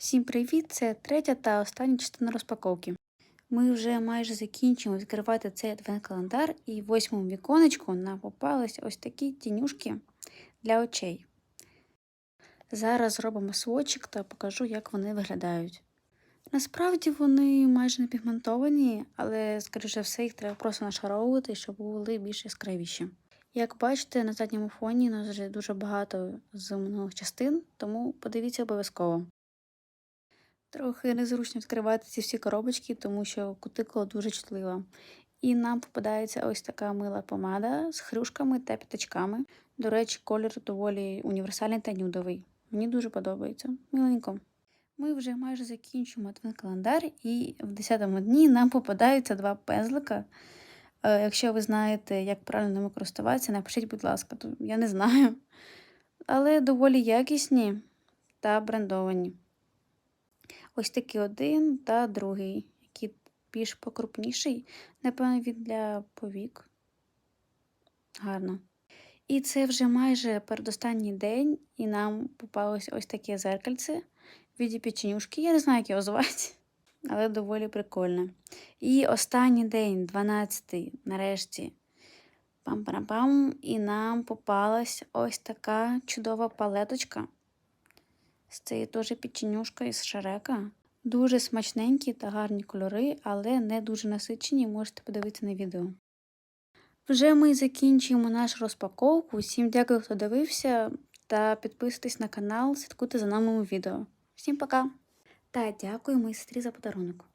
Всім привіт! Це третя та остання частина розпаковки. Ми вже майже закінчимо відкривати цей адвент-календар, і в восьмому віконечку нам попались ось такі тінюшки для очей. Зараз зробимо сводчик та покажу, як вони виглядають. Насправді вони майже не пігментовані, але, скоріше все, їх треба просто нашаровувати, щоб були більш яскравіші. Як бачите, на задньому фоні у нас вже дуже багато з минулих частин, тому подивіться обов'язково. Трохи незручно відкривати ці всі коробочки, тому що кутикула дуже чутлива. І нам попадається ось така мила помада з хрюшками та п'ятачками. До речі, колір доволі універсальний та нюдовий. Мені дуже подобається. Миленько. Ми вже майже закінчуємо адвент-календар, і в 10-му дні нам попадаються два пензлика. Е, Якщо ви знаєте, як правильно ними користуватися, напишіть, будь ласка, я не знаю. Але доволі якісні та брендовані. Ось такий один та другий, який більш покрупніший. Напевно, він для повік. Гарно. І це вже майже передостанній день, і нам попалось ось таке зеркальце в віді печенюшки. Я не знаю, як його звати, але доволі прикольне. І останній день, 12-й, нарешті. Пам-пам-пам, і нам попалась ось така чудова палеточка. З цією теж печенюшкою з шарека. Дуже смачненькі та гарні кольори, але не дуже насичені, можете подивитися на відео. Вже ми закінчуємо нашу розпаковку. Всім дякую, хто дивився, та підписуйтесь на канал, слідкуйте за нами у відео. Всім пока! Та дякую моїй сестрі за подарунок.